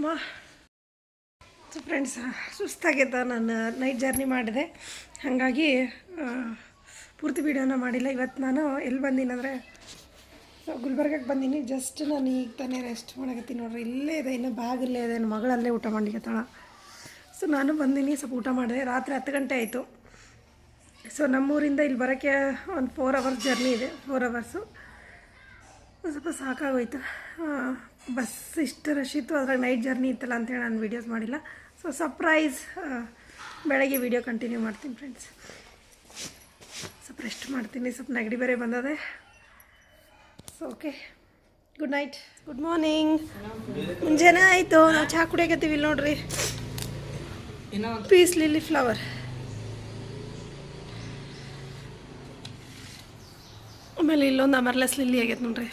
ಅಮ್ಮ. So friends ಸುಸ್ತಾಗಿದ್ದ ನಾನು night journey ಮಾಡಿದೆ. ಹಾಗಾಗಿ ಪೂರ್ತಿ ವೀಡಿಯೋನ ಮಾಡಿಲ್ಲ. ಇವತ್ತು ನಾನು ಎಲ್ಲಿ ಬಂದೀನಂದರೆ ಸೊ ಗುಲ್ಬರ್ಗಕ್ಕೆ ಬಂದೀನಿ. ಜಸ್ಟ್ ನಾನು ಈಗ ತಾನೇ ರೆಸ್ಟ್ ಮಾಡಕತ್ತೀನಿ ನೋಡ್ರಿ. ಇಲ್ಲೇ ಇದೆ, ಇನ್ನು ಬ್ಯಾಗ್ ಇಲ್ಲೇ ಇದೆ. ಮಗಳಲ್ಲೇ ಊಟ ಮಾಡ್ಲಿಕ್ಕತ್ತಾಳ ಸೊ ನಾನು ಬಂದೀನಿ, ಸ್ವಲ್ಪ ಊಟ ಮಾಡಿದೆ. ರಾತ್ರಿ ಹತ್ತು ಗಂಟೆ ಆಯಿತು. ಸೊ ನಮ್ಮೂರಿಂದ ಇಲ್ಲಿ ಬರೋಕ್ಕೆ ಒಂದು ಫೋರ್ ಅವರ್ಸ್ ಜರ್ನಿ ಇದೆ. ಫೋರ್ ಅವರ್ಸು ಸ್ವಲ್ಪ ಸಾಕಾಗೋಯ್ತು. ಬಸ್ ಇಷ್ಟು ರಶ್ ಇತ್ತು ಅದ್ರಾಗ ನೈಟ್ ಜರ್ನಿ ಇತ್ತಲ್ಲ ಅಂತೇಳಿ ನಾನು ವೀಡಿಯೋಸ್ ಮಾಡಿಲ್ಲ. ಸೊ ಸರ್ಪ್ರೈಸ್ ಬೆಳಗ್ಗೆ ವೀಡಿಯೋ ಕಂಟಿನ್ಯೂ ಮಾಡ್ತೀನಿ ಫ್ರೆಂಡ್ಸ್ ಸ್ವಲ್ಪ ರೆಸ್ಟ್ ಮಾಡ್ತೀನಿ ಸ್ವಲ್ಪ ನೆಗಡಿ ಬೇರೆ ಬಂದದೆ. So okay good night good morning ಮುಂಜಾನೆ ಆಯಿತು ನಾವು ಚಹಾ ಕುಡಿಯಕತ್ತೀವಿ ಇಲ್ಲಿ ನೋಡ್ರಿ. ಪೀಸ್ ಲಿಲ್ಲಿ ಫ್ಲವರ್ ಆಮೇಲೆ ಇಲ್ಲೊಂದು ಅಮರ್ಲೆಸ್ ಲಿಲ್ಲಿ ಆಗೈತೆ ನೋಡ್ರಿ.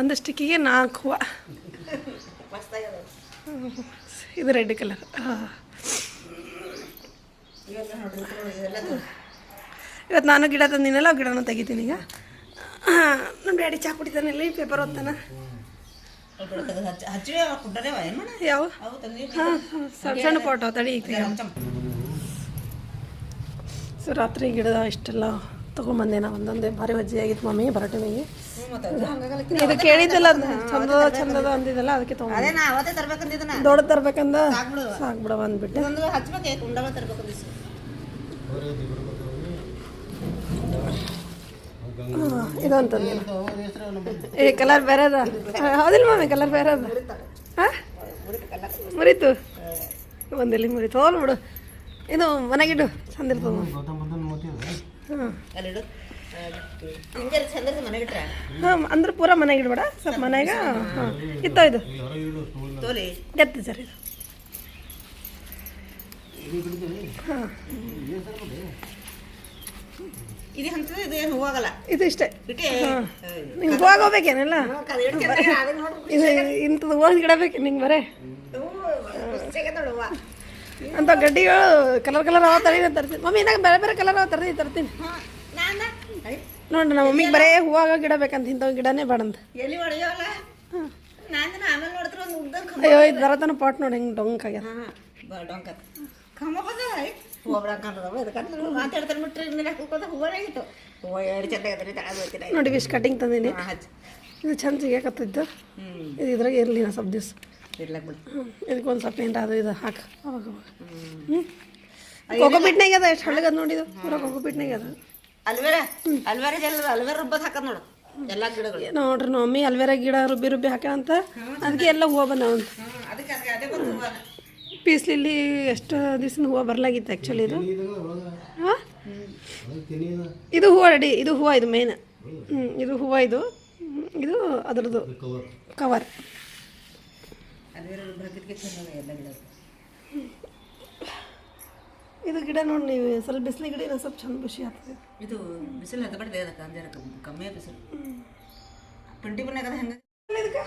ಒಂದಷ್ಟಿಕ್ಕಿಗೆ ನಾಲ್ಕು ಹೂವು. ಇದು ರೆಡ್ ಕಲರ್. ಹಾಂ. ಇವತ್ತು ನಾನು ಗಿಡ ತಂದಿನಲ್ಲ ಆ ಗಿಡನೂ ತೆಗಿತೀನಿ ಈಗ. ಹಾಂ ನಮ್ಮ ಡ್ಯಾಡಿ ಚಾ ಕುಡಿತಾನೆ ಇಲ್ಲಿ ಪೇಪರ್ ಓದ್ತಾನ. ಯಾವ? ಸಣ್ಣ ಸಣ್ಣ ಫೋಟೋ ತಡಿ. ಸೊ ರಾತ್ರಿ ಗಿಡದ ಇಷ್ಟೆಲ್ಲ ತೊಗೊಂಬಂದೆ ನಾ ಒಂದೊಂದೇ ಭಾರಿ ವಜ್ಜಿ ಆಗಿತ್ತು ಮಮ್ಮಿ ಬರಟೆನಿಗೆ ಇದು ಕೇಳಿದ್ದಲ್ಲ ಚಂದದ ಚಂದದ ಅಂದಿದ್ದಲ್ಲ ಅದಕ್ಕೆ ತೊಗೊಂಡು ದೊಡ್ಡ ತರ್ಬೇಕಂದ? ಸಾಕ್ಬಿಡು. ಸಾಕ್ಬಿಡ ಬಂದ್ಬಿಟ್ಟೆ. ಇದೊಂದು ಹಚ್ಬೇಕು ಕುಂಡವ ತರ್ಬೇಕಂದಿಸ್ ಹಾಂ ಏ ಕಲರ್ ಬೇರೆ ಅದ ಹೌದಿಲ್ಲ ಮಮ್ಮಿ ಕಲರ್ ಬೇರೆ ಅದ ಹಾಂ? ಮುರಿತು. ಒಂದಲ್ಲಿ ಮುರಿತು. ಹೋಲ್ ಬಿಡು. ಇದು ಮನೆಗಿಡು ಚಂದ ಇರ್ತದ ಅಲ್ಲಿಡು. ಹಿಂಗೆ ಹಾಂ ಅಂದ್ರೆ ಪೂರ ಮನೆಗೆ ಇಡಬೇಡ. ಸ್ವಲ್ಪ ಮನೆಗೆ ಹಾಂ ಇತ್ತೋ ಇದು. ತೋಲಿ. ಎತ್ತಿ ಸರ್ ಇದು. ಹಾಂ. ಇದು ಹಂತದ ಇದು ಏನು ಹೋಗಲ್ಲ ಇದು ಇಷ್ಟೇ. ನಿಂಗೆ ಹೂವಾಗ ಹೋಗ್ಬೇಕೇನಲ್ಲ ಇದು ಇಂಥದ್ದು ಹೂವಿನ ಗಿಡ ಬೇಕು ನಿಂಗೆ ಬರೇ? ಅಂತ ಗಡ್ಡಿಗಳು ಕಲರ್ ಕಲರ್ ಅವ ತಳಿ ನಾನು ತರ್ತೀನಿ. ಮಮ್ಮಿ ಇದಾಗ ಬೇರೆ ಬೇರೆ ಕಲರ್ ಅವ ತರ್ತೀನಿ ತರ್ತೀನಿ. ನೋಡ್ರಿ ನಮ್ಮ ಮಮ್ಮಿಗೆ ಬರೇ ಹೂವಾಗ ಗಿಡ ಬೇಕಂತ ಇಂಥವು ಗಿಡನೇ ಬೇಡಂತ ಅಯ್ಯೋ ಇದು ಬರತನ ಪಾಟ್ ನೋಡಿ ಹೆಂಗೆ ಡೊಂಕ್ ಆಗ್ಯದ. ನೋಡಿ ಇಷ್ಟು ಕಟಿಂಗ್ ತಂದೀನಿ. ಇದು ಚಂದ ಸಿಗಾಕತ್ತಿದ್ದು ಇದು ಇದ್ರಾಗ ಇರಲಿ ನಾ ಸ್ವಲ್ಪ ದಿವ್ಸ. ಇರ್ಲಕ್ ಬಿಡು. ಹ್ಞೂ ಇದಕ್ಕೆ ಒಂದು ಸ್ವಲ್ಪ ಏನಾರ ಅದು ಇದು ಹಾಕು. ಅವಾಗ ಅವಾಗ. ಹ್ಞೂ ಕೋಕೋ ಬಿಟ್ನಾಗ ಅದ ಎಷ್ಟು ಹಳ್ಳಗದ ನೋಡಿದು? ಪೂರ ಕೋಕೋ ಬಿಟ್ನಾಗ ಅದ. ಅಲ್ವೇರ? ಅಲ್ವೇರ ಎಲ್ಲ ಅಲ್ವೇರ ರುಬ್ಬದ ಹಾಕದ ನೋಡು. ಎಲ್ಲ ಗಿಡಗಳು. ನೋಡ್ರಿ ನಮ್ಮ ಮಮ್ಮಿ ಅಲ್ವೇರ ಗಿಡ ರುಬ್ಬಿ ರುಬ್ಬಿ ಹಾಕಂತ ಅದಕ್ಕೆ ಎಲ್ಲ ಹೂವು ಬಂದವಂತ ಅದಕ್ಕೆ ಅದಕ್ಕೆ ಅದೇ ಬಂದು ಹೂವ. ಪೀಸ್ಲಿಲ್ಲಿ ಎಷ್ಟು ದಿವ್ಸ ಹೂವು ಬರ್ಲಾಗಿತ್ತು ಆ್ಯಕ್ಚುಲಿ ಇದು. ಹಾಂ? ಇದು. ಹೂವು ರೆಡಿ ಇದು ಹೂವು ಇದು ಮೇನ್ ಹ್ಞೂ ಇದು ಹೂವು ಇದು. ಇದು ಅದರದ್ದು ಕವರ್ ಅಲ್ವೇರ ರುಬ್ಬಕ್ಕೆ ಚಂದ ಎಲ್ಲ ಗಿಡ ಇದು ಗಿಡ ನೋಡಿ ನೀವು ಸ್ವಲ್ಪ ಬಿಸಿಲು ಗಿಡ ಸ್ವಲ್ಪ ಚಂದ ಖುಷಿ ಆಗ್ತದೆ. ಇದು ಬಿಸಿಲು ಹತ್ತಬಾರ್ದು ಅದಕ್ಕೆ ಅಂಜಾರ ಕಮ್ಮಿ ಬಿಸಿಲು. ಟ್ವೆಂಟಿ ಒನ್ ಆಗದ ಹೆಂಗೆ? ಇದಕ್ಕೆ?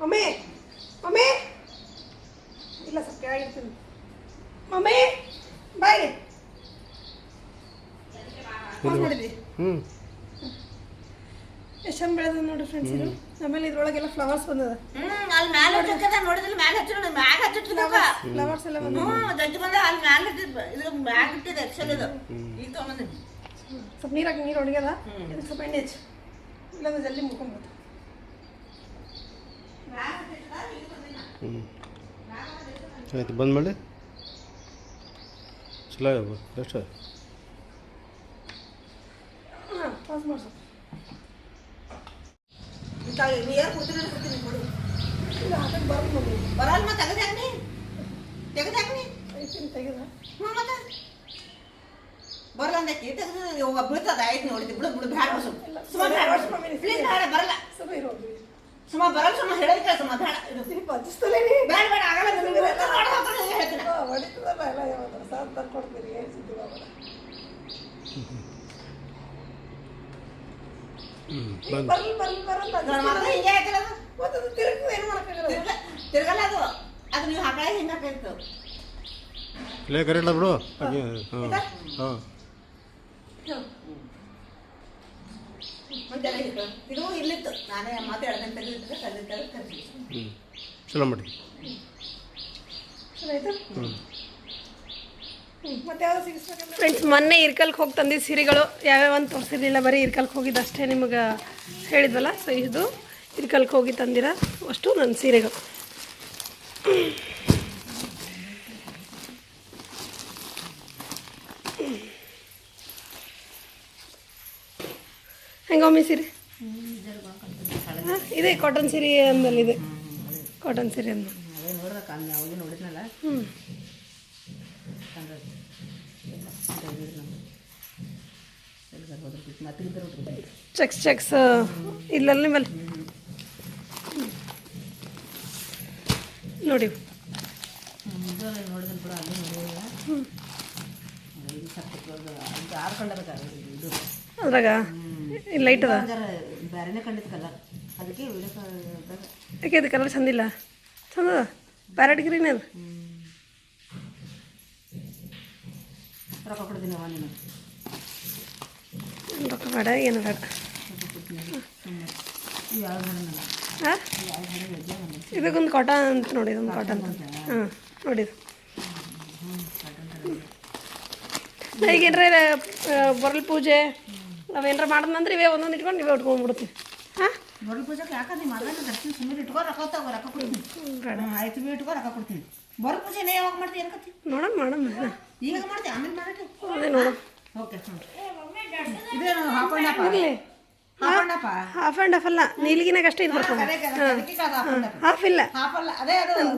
Mummy mummy. ಇಲ್ಲ ಸ್ವಲ್ಪ ಕೆಳಗಿರ್ತೀನಿ ಮಮ್ಮಿ ಬಾಯ್ ಮಾಡಿದ್ವಿ ಹ್ಞೂ. ಎಷ್ಟು ಚಂದ ಬೆಳೆದ ನೋಡಿ ಫ್ರೆಂಡ್ಸ್ ಇದು ಆಮೇಲೆ ಇದ್ರೊಳಗೆಲ್ಲ ಫ್ಲವರ್ಸ್ ಬಂದದ. ಅಲ್ಲಿ ಮ್ಯಾಲೆ ಹಚ್ಚದ ನೋಡಿದ್ರೆ ಮ್ಯಾಲ ಹಚ್ಚಿ ನೋಡಿ ಮ್ಯಾಗ ಬಂದ ಹ್ಞೂ ದಜ್ಜಿ ಬಂದ ಅಲ್ಲಿ ಮ್ಯಾಲ ಹಚ್ಚಿದ್ ಇದು ಮ್ಯಾಗ ಇಟ್ಟಿದೆ ಎಕ್ಸಲ್ ಇದು. ಈಗ ತೊಗೊಂಬಂದಿನಿ ಸ್ವಲ್ಪ ನೀರಾಗಿ ನೀರು ಒಣಗ್ಯದ? ಇದಕ್ಕೆ ಸ್ವಲ್ಪ ಎಣ್ಣೆ ಹಚ್ಚು. ಇಲ್ಲಾಂದ್ರೆ ಜಲ್ದಿ ಮುಕ್ಕೊಂಬೋದು ಆಯ್ತು ಬಂದ್ ಮಾಡಿ. ಚಲೋ ಆಗ್ಯಾವ ಎಷ್ಟು ಹಾಂ ಪಾಸ್ ಮಾಡಿ ಸ್ವಲ್ಪ ನೀ ಯಾರು ಕೊಡ್ತೀನಿ ಕೊಡ್ತೀನಿ ಕೊಡು. ಬರಲ್ಲ ಮತ್ತೆ ತೆಗೆದು ಹಾಕ್ನಿ. ತೆಗೆದು ಹಾಕ್ನಿ. ಮತ್ತೆ ಬರಲ್ಲ ಅಂದಕ್ಕೆ ತೆಗೆದು ಬೀಳ್ತದ ಆಯ್ತು ನೋಡಿದ್ವಿ ಬಿಡು ಬಿಡು ಬ್ಯಾಡ ಸುಮ್ಮ ಬ್ಯಾಡ ಪ್ಲೀಸ್ ಬೇಡ ಬರಲ್ಲ. ಸ್ವಲ್ಪ ಇರೋ ಸುಮ್ಮ ಬರಲ್ಲ ಸುಮ್ಮ ಹೇಳೋದಕ್ಕೆ ಸುಮ್ಮ ಬೇಡ ಹಚ್ಚಿಸ್ತಲೇನಿ ಬೇಡ ಬೇಡ ಆಗಲ್ಲ ಗೊತ್ತು, ಮಾಡು ಹಾಕೊಂಡು ಹೇಳ್ತೀನಿ ಯಾವ್ದು ಸಾರ್ ತರ್ಕೊಡ್ತೀರಿ ಏನು ಸುದ್ದಿ ಬಾಬರ ಹ್ಞೂ ಬಂದು ಬರ್ಲಿ ಬರ್ಲಿ ಬರಲ್ಲ ನನ್ನ ಮಗ ಹಿಂಗೆ ಹಾಕಿಲ್ಲ ಅದು. ಮತ್ತೆ ಅದು ತಿರುಗಿ ಏನು ಮಾಡೋಕ್ಕಾಗಲ್ಲ ತಿರ್ಗ ತಿರ್ಗಲ್ಲ ಅದು ಅದು ನೀವು ಹಾಕಳ ಹಿಂಗೆ ಹಾಕಿತ್ತು ಲೇ ಕರೆಕ್ಟ ಬಿಡು. ಹಾಗೆ ಹಾಂ. ಹಾಂ. ಚಲೋ ಇದು ಇದು ಇಲ್ಲಿತ್ತು ನಾನೇ ಮಾತಾಡ್ದಂತ ತೆಗೆದಿಟ್ಟು ಕಲ್ಲಿದ್ದಾಗ ಕರ್ಸಿ ಹ್ಞೂ ಚಲೋ ಮಾಡಿ ಚಲೋ ಆಯ್ತಾ ಫ್ರೆಂಡ್ಸ್ ಮೊನ್ನೆ ಇರ್ಕಲ್ಗೆ ಹೋಗಿ ತಂದಿದ್ದ ಸೀರೆಗಳು ಯಾವ್ಯಾವ ಅಂತ ತೋರಿಸಿರ್ಲಿಲ್ಲ ಬರೀ ಇರ್ಕಲ್ಗೆ ಹೋಗಿದ್ದು ಅಷ್ಟೇ ನಿಮಗೆ ಹೇಳಿದ್ವಲ್ಲ? ಸೊ ಇದು ಇರ್ಕಲ್ಗೆ ಹೋಗಿ ತಂದಿರ ಅಷ್ಟು ನನ್ನ ಸೀರೆಗಳು. ಹೆಂಗೊಮ್ಮೆ ಸೀರೆ? ಹಾಂ ಇದೆ ಕಾಟನ್ ಸೀರೆ ಅಂದಲ್ಲಿ ಇದೆ. ಕಾಟನ್ ಸೀರೆ ಅಂದ ಹ್ಞೂ ಮತ್ತೆ ಇದ್ದರು ಚೆಕ್ಸ್ ಚೆಕ್ಸ್ ಇಲ್ಲಲ್ಲ ನಿಮ್ಮಲ್ಲಿ. ನೋಡಿ. ಅದ್ರಾಗ? ಲೈಟ್ ಅದ? ಯಾಕೆ ಇದು ಕಲರ್ ಚಂದಿಲ್ಲ ಚಂದ ಪ್ಯಾರೆಟ್ ಗ್ರೀನ್ ಅದು? ರೊಕ್ಕ ಕೊಡ್ತೀನಿ ರೊಕ್ಕ ಬೇಡ ಏನು ಬೇಡ. ಮಾಡೋಣ ಹಾಂ ಇದಕ್ಕೊಂದು ಕಾಟನ್ ಅಂತ ನೋಡಿ ಇದೊಂದು ಕಾಟನ್ ಹಾಂ ನೋಡಿದು. ಈಗ ಏನ್ರ ಬರಲ್ ಪೂಜೆ ನಾವೇನಾರ ಮಾಡೋದಂದ್ರೆ ಇವೇ ಒಂದೊಂದು ಇಟ್ಕೊಂಡು ಇವೇ ಉಟ್ಕೊಂಡ್ಬಿಡ್ತೀವಿ ಹಾಂ ಬರಲ್ ಪೂಜೆಗೆ ಯಾಕಂದ್ರೆ ಮಾಡ್ತೀನಿ ಸುಮ್ಮನೆ ಇಟ್ಕೋ ರೊಕ್ಕ ತಗೋ ರೊಕ್ಕ ಕೊಡ್ತೀನಿ. ಆಯ್ತು ಬಿ ಇಟ್ಕೋ ರೊಕ್ಕ ಕೊಡ್ತೀನಿ. ಬರಲ್ ಪೂಜೆ ಯಾವಾಗ ಮಾಡ್ತೀನಿ ಅನ್ಕತ್ತಿ ನೋಡೋಣ ಮಾಡೋಣ ಈಗ ಮಾಡ್ತೀವಿ ಆಮೇಲೆ ನೋಡೋಣ ಓಕೆ ಇದೇನು ಹಾಫ್ ಆ್ಯಂಡ್ ಹಾಫ್ ಇರಲಿ. Half and half half and half ಅಲ್ಲ. ನೀಲಿಗಿನಾಗ ಅಷ್ಟೇ ಇದು ಹಾಫ್ ಆ್ಯಂಡ್ ಹಾಫ್ ಇಲ್ಲ.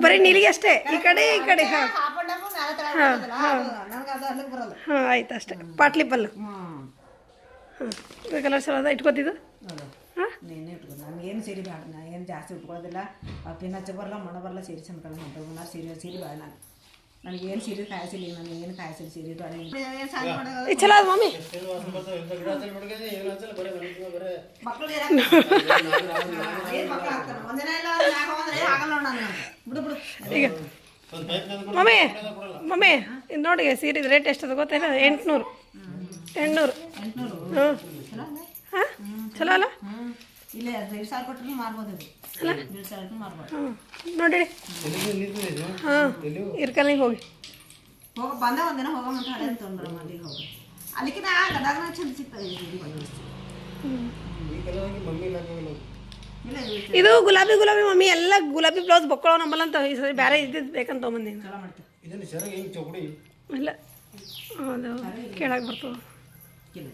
ಬರೀ ನೀಲಿಗೆ ಅಷ್ಟೇ. ಈ ಕಡೆ ಈ ಕಡೆ ಹಾಂ. ಹಾಂ ಹಾಂ. ಆಯ್ತು ಅಷ್ಟೇ. ಪಾಟ್ಲಿ ಪಲ್ಲು. ಹ್ಞೂ ಹಾಂ. ಕಲರ್ ಚಲೋ ಅದ? ಇಟ್ಕೋತಿದ್ದು? ಹಾಂ? ನನಗೇನು ಸೀರೆ ಬೇಡ. ನಾ ಏನು ಜಾಸ್ತಿ ಉಟ್ಕೊಳ್ಳೋದಿಲ್ಲ ಆ ಪಿನ್ ಹಚ್ಚ ಬರಲ್ಲ ಮಣ ಬರಲ್ಲ ಸೀರೆ ಚಂದ ಕಡೆ ಸೀರೆ ಸೀರೆ ಬೇಡ ನಾನು. ನನಗೇನು ಸೀರೆ ಕಾಯಿಸಿಲ್ಲ ನನಗೆ ಏನು ಕಾಯಿಸಿಲ್ಲ ಸೀರೆ ಚಲೋ ಅದ ಮಮ್ಮಿ ಈಗ ಮಮ್ಮಿ ಮಮ್ಮಿ ಇದು ನೋಡಿ ಸೀರೆ ರೇಟ್ ಎಷ್ಟು ಅದ ಗೊತ್ತೇನ ಎಂಟುನೂರು. ಎಂಟುನೂರು. ಹಾ ಹ್ಞೂ ಚಲೋ ಅಲ್ಲ? ಹಾಂ? ಚಲೋ ಅಲ್ಲ? ಇಲ್ಲೇ ಎರಡು ಸಾವಿರ ಕೊಟ್ಟರು ಮಾರ್ಬೋದು ಮಾರ್ಬೋದು ಹ್ಞೂ ನೋಡಿ ಹಾಂ ಇರ್ಕಲ್ಲಿಗೆ ಹೋಗಿ. ಹೋಗ ಬಂದ ಒಂದಿನ ಹೋಗೋ ಅಂತ ಹಳೆ ತೊಗೊಂಡ್ಬರಮ್ಮ ಅಲ್ಲಿಗೆ ಹೋಗಿ. ಅಲ್ಲಿಕಿನ ಗದಾಗ ಚಂದ ಸಿಗ್ತದೆ ಇದು ಗುಲಾಬಿ ಗುಲಾಬಿ ಮಮ್ಮಿ ಎಲ್ಲ ಗುಲಾಬಿ ಬ್ಲೌಸ್ ಬೊಕ್ಕಳೋ ನಂಬಲ್ಲ ಈ ಸರಿ ಬೇರೆ ಇದ್ದಿದ್ದು ಬೇಕಂತ ತೊಗೊಂಬಂದೀನಿ ಇಲ್ಲ. ಅದು ಕೇಳಕ್ಕೆ ಬರ್ತದೆ ಇಲ್ಲ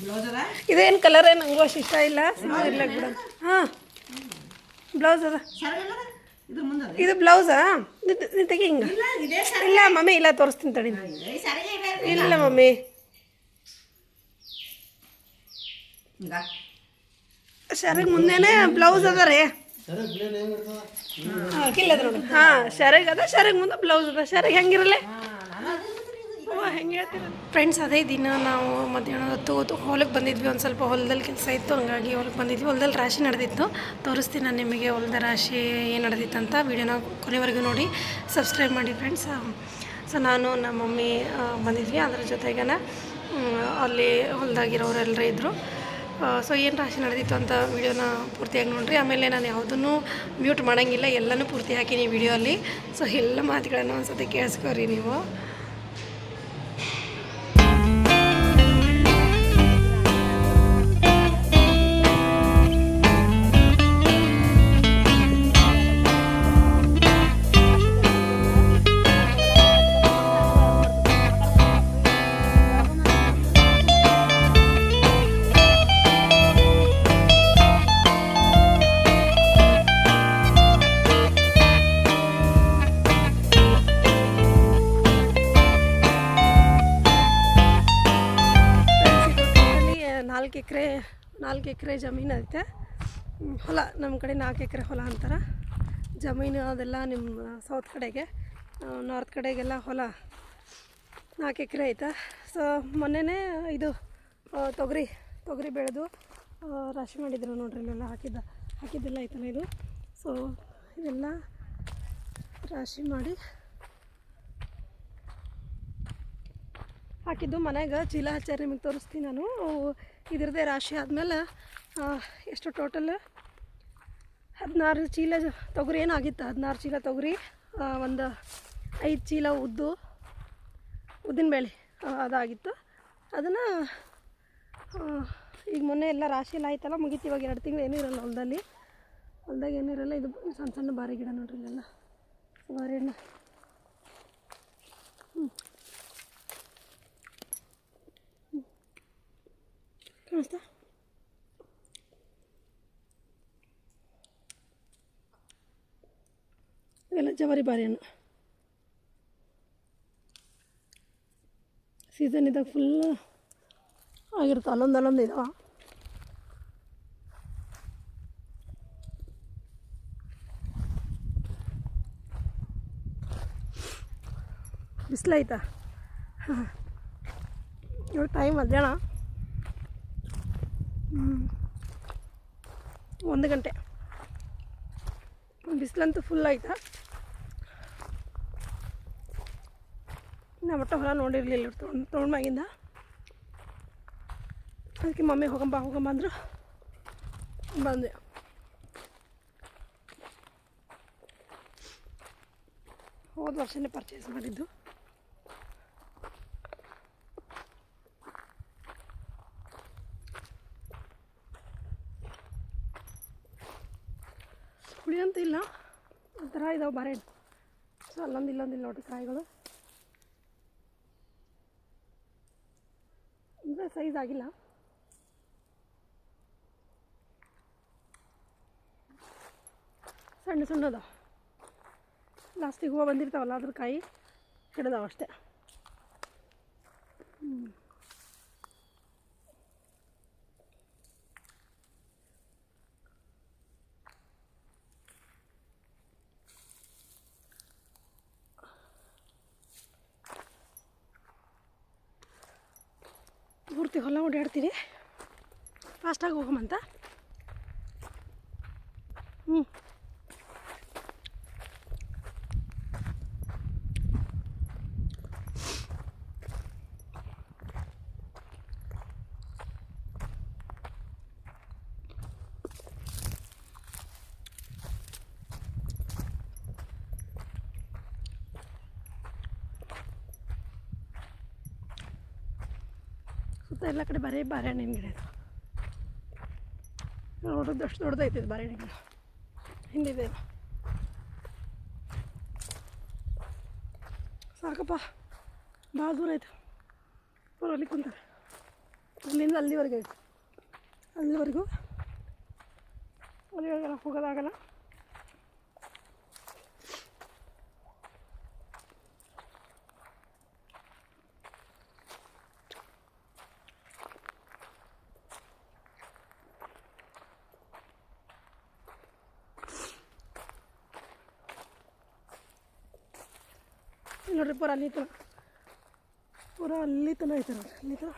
ಬ್ಲೌಸ್ ಅದ? ಇದೇನು ಕಲರ್ ಏನು ನಂಗೂ ಅಷ್ಟು ಇಷ್ಟ ಇಲ್ಲ. ಸುಮ್ಮನೆ ಇಲ್ಲ ಬಿಡ. ಹಾಂ. ಬ್ಲೌಸ್ ಅದ. ಇದು ಮುಂದೆ ಇದು ಬ್ಲೌಸಾ ನೀನು ತೆಗಿ ಹಿಂಗೆ. ಇಲ್ಲ ಇದೇ ಸರ. ಇಲ್ಲ ಮಮ್ಮಿ ಇಲ್ಲ ತೋರಿಸ್ತೀನಿ ತಡಿ. ಇಲ್ಲ ಮಮ್ಮಿ. ಶರಗ್ ಮುಂದೆನೇ ಬ್ಲೌಸ್ ಅದ ರೀ. ಹಾಂ ಕಿಲ್ಲದ ನೋಡಿ. ಹಾಂ ಶರಗ್ ಅದ ಶರಗ್ ಮುಂದೆ ಬ್ಲೌಸ್ ಅದ. ಶರಗ್ ಹೆಂಗಿರಲ್ಲ ಹೆಂಗೆ ಹೇಳ್ತೀರ? ಫ್ರೆಂಡ್ಸ್ ಅದೇ ದಿನ ನಾವು ಮಧ್ಯಾಹ್ನ ಹೊತ್ತು ಹೊಲಕ್ಕೆ ಬಂದಿದ್ವಿ. ಒಂದು ಸ್ವಲ್ಪ ಹೊಲದಲ್ಲಿ ಕೆಲಸ ಇತ್ತು. ಹಂಗಾಗಿ ಹೊಲಕ್ಕೆ ಬಂದಿದ್ವಿ. ಹೊಲದಲ್ಲಿ ರಾಶಿ ನಡೆದಿತ್ತು. ತೋರಿಸ್ತೀನಿ ನಾನು ನಿಮಗೆ ಹೊಲದ ರಾಶಿ ಏನು ನಡೆದಿತ್ತು ಅಂತ. ವೀಡಿಯೋನ ಕೊನೆವರೆಗೂ ನೋಡಿ. ಸಬ್ಸ್ಕ್ರೈಬ್ ಮಾಡಿ ಫ್ರೆಂಡ್ಸ್ ಸೊ ನಾನು, ನಮ್ಮ ಮಮ್ಮಿ ಬಂದಿದ್ವಿ. ಅದ್ರ ಜೊತೆಗನ ಅಲ್ಲಿ ಹೊಲದಾಗಿರೋರೆಲ್ಲರೂ ಇದ್ದರು ಸೊ ಏನು ರಾಶಿ ನಡೆದಿತ್ತು ಅಂತ ವೀಡಿಯೋನ ಪೂರ್ತಿಯಾಗಿ ನೋಡ್ರಿ. ಆಮೇಲೆ ನಾನು ಯಾವುದನ್ನು ಮ್ಯೂಟ್ ಮಾಡೋಂಗಿಲ್ಲ. ಎಲ್ಲನೂ ಪೂರ್ತಿ ಹಾಕಿನಿ ವಿಡಿಯೋ ಅಲ್ಲಿ ಸೊ ಎಲ್ಲ ಮಾತುಗಳನ್ನು ಒಂದು ಸತಿ ಕೇಳಿಸ್ಕೊರಿ ನೀವು. ಎಕರೆ, ನಾಲ್ಕು ಎಕರೆ ಜಮೀನು ಐತೆ. ಹೊಲ ನಮ್ಮ ಕಡೆ ನಾಲ್ಕು ಎಕರೆ ಹೊಲ ಅಂತಾರೆ. ಜಮೀನು ಅದೆಲ್ಲ ನಿಮ್ಮ ಸೌತ್ ಕಡೆಗೆ ನಾರ್ತ್ ಕಡೆಗೆಲ್ಲ ಹೊಲ ನಾಲ್ಕು ಎಕರೆ ಐತೆ. ಸೊ ಮೊನ್ನೆನೇ ಇದು ತೊಗರಿ ತೊಗರಿ ಬೆಳೆದು ರಾಶಿ ಮಾಡಿದ್ರು ನೋಡ್ರಿ ಇಲ್ಲೆಲ್ಲ ಹಾಕಿದ್ದ, ಹಾಕಿದ್ದೆಲ್ಲ ಐತಲ್ಲ ಇದು. ಸೊ ಇದೆಲ್ಲ ರಾಶಿ ಮಾಡಿ ಹಾಕಿದ್ದು ಮನೆಗೆ ಚೀಲ ಹಚ್ಚಾರ ನಿಮಗೆ ತೋರಿಸ್ತೀನಿ ನಾನು. ಇದ್ರದ್ದೇ ರಾಶಿ ಆದಮೇಲೆ ಎಷ್ಟು ಟೋಟಲ್ ಹದಿನಾರು ಚೀಲ ತೊಗರಿ ಏನಾಗಿತ್ತು? ಹದಿನಾರು ಚೀಲ ತೊಗರಿ ಒಂದು ಐದು ಚೀಲ ಉದ್ದು ಉದ್ದಿನಬೇಳೆ ಅದಾಗಿತ್ತು. ಅದನ್ನು ಈಗ ಮೊನ್ನೆ ಎಲ್ಲ ರಾಶಿ ಎಲ್ಲ ಆಯ್ತಲ್ಲ, ಮುಗೀತು ಇವಾಗ ಎರಡು ತಿಂಗಳು ಏನೂ ಇರಲ್ಲ ಹೊಲದಲ್ಲಿ. ಹೊಲ್ದಾಗ ಏನೂ ಇರಲ್ಲ, ಇದು ಸಣ್ಣ ಸಣ್ಣ ಬಾರಿ ಗಿಡ ನೋಡ್ರಿ ಇಲ್ಲೆಲ್ಲ. ಬಾರಿ ಹಣ್ಣು ಹ್ಞೂ ಕಾಣಿಸ್ತಾ ಇವೆಲ್ಲ ಜವಾರಿ ಬಾಳೆಹಣ್ಣು ಸೀಸನ್ ಇದ್ದಾಗ ಫುಲ್ ಆಗಿರುತ್ತೆ ಅಲ್ಲೊಂದು ಅಲ್ಲೊಂದು ಇದಾವ ಬಿಸಿಲಾಯ್ತಾ ಇವಾಗ ಟೈಮ್ ಹ್ಮ್. ಒಂದು ಗಂಟೆ. ಬಿಸಿಲಂತೂ ಫುಲ್ ಆಯ್ತಾ? ನಾ ಒಟ್ಟು ಹೊಲ ನೋಡಿರಲಿಲ್ಲ ತೊಗೊಂಡು ತೊಗೊಂಡ್ಮಾಗಿಂದ ಅದಕ್ಕೆ ಮಮ್ಮಿ ಹೋಗಂಬ ಹೋಗಂಬ ಅಂದರು. ಬಂದೆ. ಹೋದ ವರ್ಷನೇ ಪರ್ಚೇಸ್ ಮಾಡಿದ್ದು. ಹುಳಿ ಅಂತ ಇಲ್ಲ. ಒಂಥರ ಇದಾವೆ ಬಾರೆ. ಸೊ ಅಲ್ಲೊಂದು ಇಲ್ಲೊಂದಿಲ್ಲ ನೋಡಿರಿ ಕಾಯಿಗಳು. ಅಂದರೆ ಸೈಜ್ ಆಗಿಲ್ಲ. ಸಣ್ಣ ಸಣ್ಣದ. ಲಾಸ್ಟಿಗೆ ಹೂವು ಬಂದಿರ್ತಾವಲ್ಲ ಅದ್ರ ಕಾಯಿ ಹಿಡ್ದಾವ ಅಷ್ಟೇ. ಹ್ಮ್. ಪೂರ್ತಿ ಹೊಲ ಓಡಾಡ್ತೀನಿ ಫಾಸ್ಟಾಗಿ ಹೋಗಮಂತ ಹ್ಞೂ ಎಲ್ಲ ಕಡೆ ಬರೀ ಬಾಳೆಹಣ್ಣಿನ ಗಿಡ ಇದು. ನೋಡೋದು ಅಷ್ಟು ದೊಡ್ಡದೈತೆ ಇದು ಬಾಳೆಹಣ್ಣಿನ ಗಿಡ. ಹಿಂದಿದೆ. ಸಾಕಪ್ಪ. ಭಾಳ ದೂರ ಆಯಿತು. ಅಲ್ಲಿ ಕುಂತಾರೆ ಅಲ್ಲಿಂದ ಅಲ್ಲಿವರೆಗೆ ಆಯಿತು. ಅಲ್ಲಿವರೆಗೂ ಅಲ್ಲಿವರೆಗೆಲ್ಲ ಹೋಗೋದಾಗಲ್ಲ. ನೋಡ್ರಿ ಪೂರ ಅಲ್ಲಿ ತನ ಪೂರ ಅಲ್ಲಿ ತನ ಐತೆ ನೋಡ್ರಿ ಅಲ್ಲಿ ತನ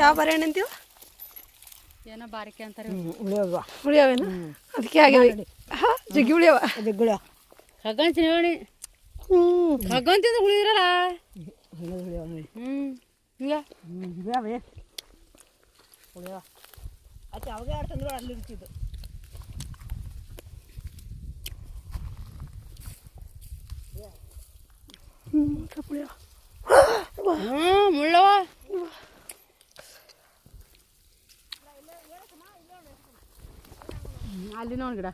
ಯಾವ ಬಾಳೆಹಣ್ಣು ಅಂತೀವ ಏನೋ ಬಾರಿಕೆ ಅಂತಾರೆ. ಉಳಿಯೋದು ಉಳಿಯವೇನು? ಅದಕ್ಕೆ ಆಗ್ಯಾವ ಈಗ. ಹಾ ಜಗ್ಗಿ ಉಳಿಯವ? ಜಗ್ಗುಳ ಹಗ್ಗನ್ ತಿನ್ನೋಣಿ ಹ್ಞೂ ಹಗ್ಗನ್ ತಿಂದ್ರೆ ಉಳಿದಿರಲ್ಲ. ಉಳಿಯೋ ನೋಡಿ ಹ್ಞೂ ಹಿಂಗ. ಹ್ಞೂ ಇದಾವೆ ಉಳಿಯೋ ಅದು ಯಾವಾಗ ಆಡ್ತಂದ್ರೆ ಅಲ್ಲಿ ಇರ್ತಿದ್ದು. ಹ್ಞೂ ಸ್ವಲ್ಪ ಉಳಿಯವ. ಹ್ಞೂ ಮುಳ್ಳವ ಹ್ಮ್, ಅಲ್ಲಿ ನೋಡಿ ಗಿಡ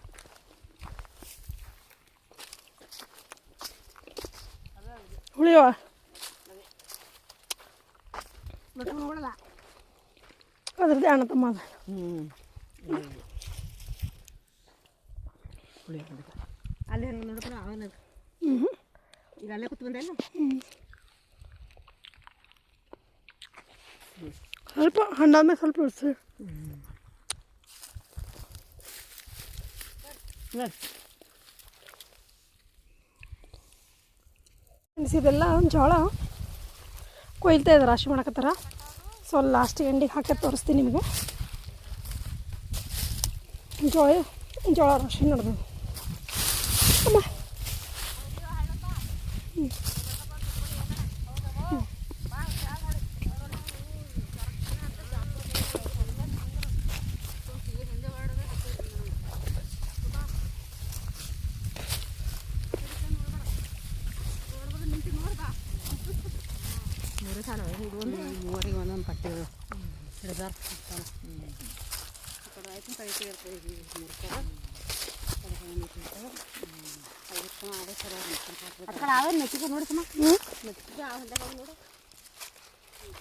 ಉಳಿಯವ ಅದ್ರದ್ದೇ ಅಣ್ಣ ತಮ್ಮ ಅದ ಹ್ಞೂ ಉಳಿಯೋ ಅಲ್ಲಿ ನೋಡ್ಕೊಂಡು ಅವನ ಹ್ಞೂ ಈಗ ಅಲ್ಲೇ ಕೂತ್ ಬಂದೆ ಸ್ವಲ್ಪ ಹಣ್ಣಾದ್ಮೇಲೆ ಸ್ವಲ್ಪ ಉಳಿಸಿ ಇದೆಲ್ಲ ಜೋಳ ಕೊಯ್ತಾ ಇದ್ದಾರೆ ರಾಶಿ ಮಾಡಕತ್ತಾರ ಸೊ ಲಾಸ್ಟ್ ಎಂಡಿಗೆ ಹಾಕಿ ತೋರಿಸ್ತೀನಿ ನಿಮಗೆ. ಜೋಳ ಜೋಳ ರಾಶಿ ನಡೆದು ಅಮ್ಮ.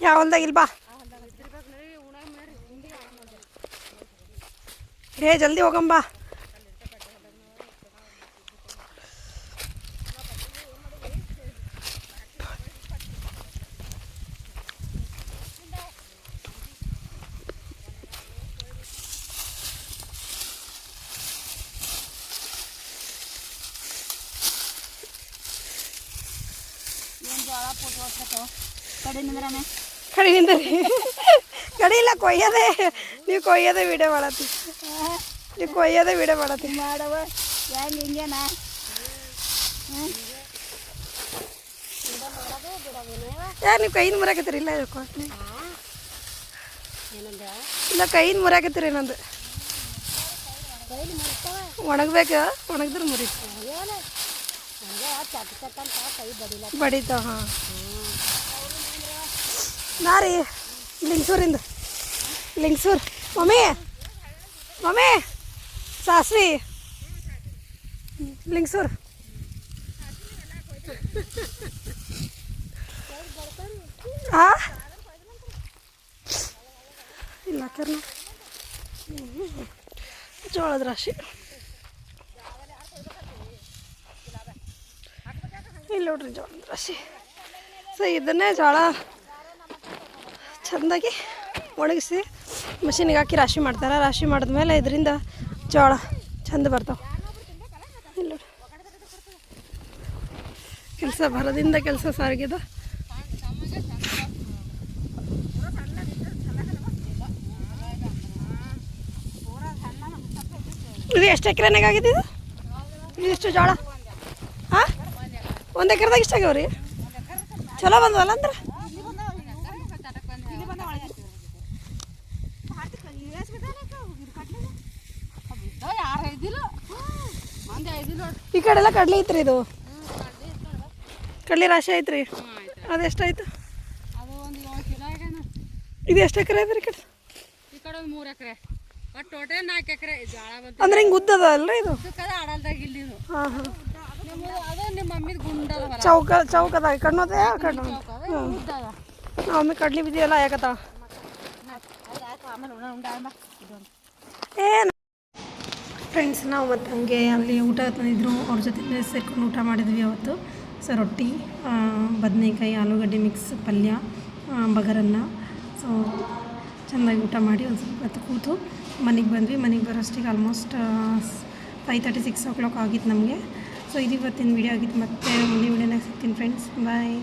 ಯಾವ ಹೊಲ್ದಾಗ ಇಲ್ಲ ಬಾ. ರೇ ಜಲ್ದಿ ಹೋಗಂಬಾ ಕಡಿ ನಿಂದ್ರಿ ಕಡಿ ಇಲ್ಲ ಕೊಯ್ಯದೆ. ನೀವು ಕೊಯ್ಯದೆ ವಿಡಿಯೋ ಮಾಡತ್ತಿ. ನೀವು ಕೊಯ್ಯದೆ ವಿಡಿಯೋ ಮಾಡತ್ತಿ. ಮಾಡವ. ಹೆಂಗೆ ಹಿಂಗೇನ ಯಾರು ನೀವು ಕೈಯಿಂದ ಮುರಾಕತ್ತೀರಿ? ಇಲ್ಲ ಇದಕ್ಕೋ ಇಲ್ಲ ಕೈಯಿಂದ ಮುರಾಕತ್ತೀರಿ ನಂದು. ಒಣಗ್ಬೇಕು? ಒಣಗಿದ್ರೆ ಮುರಿ. ಬಡಿತಾವ ಹಾಂ. ನಾ ರೀ ಲಿಂಗ್ಸೂರಿಂದ ಲಿಂಗ್ಸೂರ್. ಮಮ್ಮಿ ಮಮ್ಮಿ, ಸಾಸ್ವಿ. ಲಿಂಗ್ಸೂರ್. ಆ? ಇಲ್ಲ ಕರ್ನ ಜೋಳದ ರಾಶಿ. ಇಲ್ಲ ನೋಡ್ರಿ ಜೋಳದ ರಾಶಿ. ಸೊ, ಇದನ್ನೇ ಜೋಳ. ಚೆಂದಾಗಿ ಒಣಗಿಸಿ ಮಷಿನಿಗೆ ಹಾಕಿ ರಾಶಿ ಮಾಡ್ತಾರೆ. ರಾಶಿ ಮಾಡಿದ್ಮೇಲೆ ಇದರಿಂದ ಜೋಳ ಚಂದ ಬರ್ತಾವೆ. ಇಲ್ಲ ಕೆಲಸ ಬರೋದಿಂದ ಕೆಲಸ ಸಾರಿಗೆದ. ಇದು ಎಷ್ಟು ಎಕರೆನಾಗ ಆಗಿದೆ ಇದು? ಎಷ್ಟು ಜೋಳ? ಹಾಂ ಒಂದು ಎಕರೆದಾಗ ಇಷ್ಟ ಆಗ್ಯಾವ ರೀ ಚಲೋ ಬಂದವಲ್ಲ ಅಂದ್ರೆ ಯಾರು ಐದಿಲ್ಲ ಮಂದಿ ಐದಿಲ್ಲ ನೋಡ್ರಿ ಈ ಕಡೆ ಎಲ್ಲ ಕಡ್ಲಿ ಐತ್ರಿ ಇದು. ಕಡ್ಲಿ ರಾಶಿ ಐತ್ರಿ. ಅದು ಎಷ್ಟಾಯ್ತು? ಇದು ಎಷ್ಟು ಎಕರೆ ಐತ್ರಿ ಕಡೆ? ಈ ಕಡೆ ಒಂದು ಮೂರು ಎಕರೆ. ಒಟ್ಟು ಟೋಟಲ್ ನಾಲ್ಕು ಎಕರೆ. ಜಾಳ ಬಂತು ಅಂದ್ರೆ ಹಿಂಗೆ ಉದ್ದದ ಅಲ್ರಿ ಇದು? ಕದ ಆಡಲ್ದಾಗ ಇಲ್ಲಿ ಹಾಂ ಹಾಂ. ಅದು ನಿಮ್ಮ ಮಮ್ಮಿದ ಗುಂಡದ ಚೌಕ ಚೌಕದ ಕಣ್ಣೋದೆ ಕಣ್ಣು ನಾವು ಒಮ್ಮೆ ಕಡ್ಲಿ ಬಿದ್ದಿಯಲ್ಲ ಯಾಕತ್ತ? ಏನು ಫ್ರೆಂಡ್ಸ್, ನಾವು ಮತ್ತು ಹಂಗೆ ಅಲ್ಲಿ ಊಟ ತಂದಿದ್ರು. ಅವ್ರ ಜೊತೆ ಸೇರ್ಕೊಂಡು ಊಟ ಮಾಡಿದ್ವಿ ಅವತ್ತು. ಸೊ, ರೊಟ್ಟಿ ಬದನೆಕಾಯಿ, ಆಲೂಗಡ್ಡೆ ಮಿಕ್ಸ್ ಪಲ್ಯ ಬಗರನ್ನ. ಸೊ, ಚೆನ್ನಾಗಿ ಊಟ ಮಾಡಿ ಒಂದು ಸ್ವಲ್ಪ ಹೊತ್ತು ಕೂತು ಮನೆಗೆ ಬಂದ್ವಿ. ಮನೆಗೆ ಬರೋಷ್ಟಿಗೆ almost five thirty six o'clock ಆಗಿತ್ತು ನಮಗೆ. ಸೊ ಇದು ಇವತ್ತಿನ ವಿಡಿಯೋ ಆಗಿತ್ತು. ಮತ್ತೆ ಮುಂದಿನ ವಿಡಿಯೋನಾಗ ಸಿಗ್ತೀನಿ ಫ್ರೆಂಡ್ಸ್ ಬಾಯ್